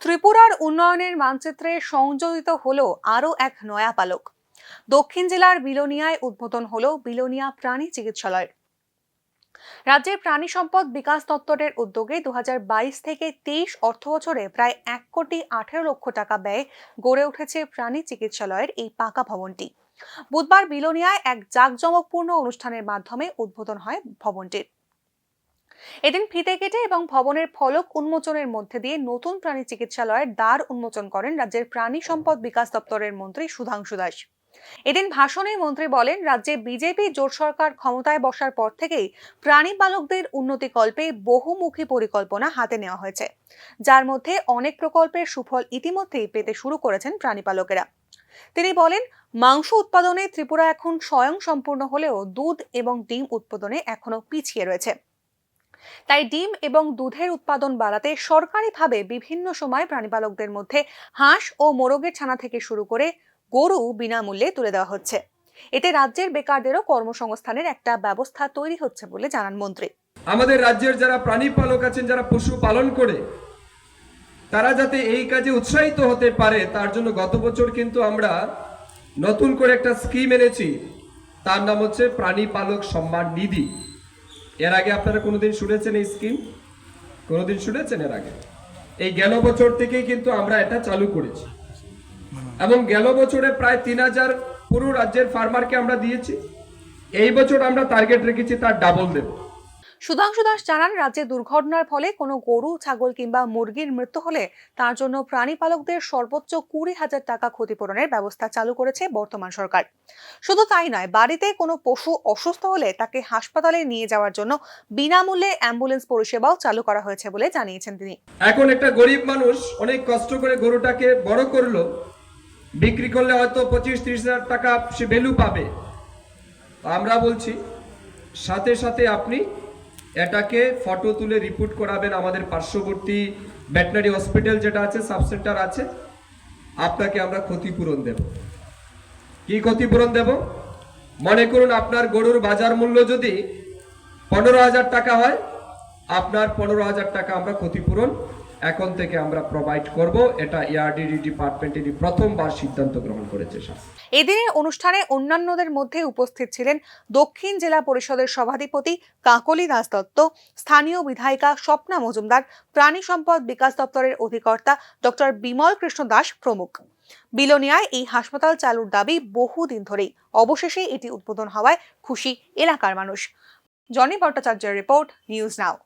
ত্রিপুরার উন্নয়নের মানচিত্রে সংযোজিত হলো আরও এক নয়া পালক। দক্ষিণ জেলার বিলোনিয়ায় উদ্বোধন হলো বিলোনিয়া প্রাণী চিকিৎসালয়। রাজ্যের প্রাণী সম্পদ বিকাশ দপ্তরের উদ্যোগে দু হাজার বাইশ থেকে তেইশ অর্থ বছরে প্রায় এক কোটি আঠেরো লক্ষ টাকা ব্যয়ে গড়ে উঠেছে প্রাণী চিকিৎসালয়ের এই পাকা ভবনটি। বুধবার বিলোনিয়ায় এক জাঁকজমকপূর্ণ অনুষ্ঠানের মাধ্যমে উদ্বোধন হয় ভবনটির। এদিন ফিতে কেটে এবং ভবনের ফলক উন্মোচনের মধ্যে দিয়ে নতুন প্রাণী চিকিৎসালয়ের দ্বার উন্মোচন করেন রাজ্যের প্রাণী সম্পদ বিকাশ দপ্তরের মন্ত্রী সুধাংশু দাস। এদিন ভাষণে মন্ত্রী বলেন, রাজ্যে বিজেপি জোট সরকার ক্ষমতায় বসার পর থেকেই প্রাণী পালকদের উন্নতিকল্পে বহুমুখী পরিকল্পনা হাতে নেওয়া হয়েছে। যার মধ্যে অনেক প্রকল্পের সুফল ইতিমধ্যেই পেতে শুরু করেছেন প্রাণী পালকেরা। তিনি বলেন, মাংস উৎপাদনে ত্রিপুরা এখন স্বয়ং সম্পূর্ণ হলেও দুধ এবং ডিম উৎপাদনে এখনও পিছিয়ে রয়েছে। তাই ডিম এবং দুধের উৎপাদন বাড়াতে সরকারিভাবে বিভিন্ন সময় প্রাণীপালকদের মধ্যে হাঁস ও মোরগের ছানা থেকে শুরু করে গরু বিনামূল্যে তুলে দেওয়া হচ্ছে। এতে রাজ্যের বেকারদেরও কর্মসংস্থানের একটা ব্যবস্থা তৈরি হচ্ছে বলে জানান মন্ত্রী। আমাদের রাজ্যের যারা প্রাণী পালক আছেন, যারা পশু পালন করে, তারা যাতে এই কাজে উৎসাহিত হতে পারে, তার জন্য গত বছর কিন্তু আমরা নতুন করে একটা স্কিম এনেছি। তার নাম হচ্ছে প্রাণী পালক সম্মান নিধি। এর আগে আপনারা কোনোদিন শুনেছেন এই স্কিম? কোনোদিন শুনেছেন এর আগে? এই গেল বছর থেকেই কিন্তু আমরা এটা চালু করেছি। এবং গেল বছরে প্রায় তিন হাজার পুরো রাজ্যের ফার্মারকে আমরা দিয়েছি। এই বছর আমরা টার্গেট রেখেছি তার ডাবল দেবো। সুধাংশু দাস জানান, রাজ্যে দুর্ঘটনার ফলে কোনো গরু, ছাগল কিংবা মুরগির মৃত্যু হলে তার জন্য প্রাণী পালকদের সর্বোচ্চ কুড়ি হাজার টাকা ক্ষতিপূরণের ব্যবস্থা চালু করেছে বর্তমান সরকার। শুধু তাই নয়, বাড়িতে কোনো পশু অসুস্থ হলে তাকে হাসপাতালে নিয়ে যাওয়ার জন্য বিনামূল্যে অ্যাম্বুলেন্স পরিষেবাও চালু করা হয়েছে বলে জানিয়েছেন তিনি। এখন একটা গরিব মানুষ অনেক কষ্ট করে গরুটাকে বড় করল, বিক্রি করলে হয়তো পঁচিশ ত্রিশ হাজার টাকা সে ভ্যালু পাবে। আমরা বলছি, সাথে সাথে আপনি এটাকে ফটো তুলে রিপোর্ট করাবেন আমাদের পার্শ্ববর্তী ভেটেনারি হসপিটাল যেটা আছে সাব সেন্টার আছে। আপনাকে আমরা ক্ষতিপূরণ দেব। কি ক্ষতিপূরণ দেব? মনে করুন আপনার গরুর বাজার মূল্য যদি পনেরো হাজার টাকা হয়, আপনার পনেরো হাজার টাকা আমরা ক্ষতিপূরণ এখন থেকে আমরা প্রোভাইড করব। এটা ইয়ারডিডি ডিপার্টমেন্টেরই প্রথমবার সিদ্ধান্ত গ্রহণ করেছে এদিনের অনুষ্ঠানে অন্যান্যদের মধ্যে উপস্থিত ছিলেন দক্ষিণ জেলা পরিষদের সভাধিপতি কাকলি দাস দত্ত, স্থানীয় বিধায়িকা স্বপ্না মজুমদার, প্রাণী সম্পদ বিকাশ দপ্তরের অধিকর্তা ডক্টর বিমল কৃষ্ণ দাস প্রমুখ। বিলোনিয়ায় এই হাসপাতাল চালুর দাবি বহুদিন ধরেই। অবশেষে এটি উদ্বোধন হওয়ায় খুশি এলাকার মানুষ। জনি ভট্টাচার্যের রিপোর্ট, নিউজ নাও।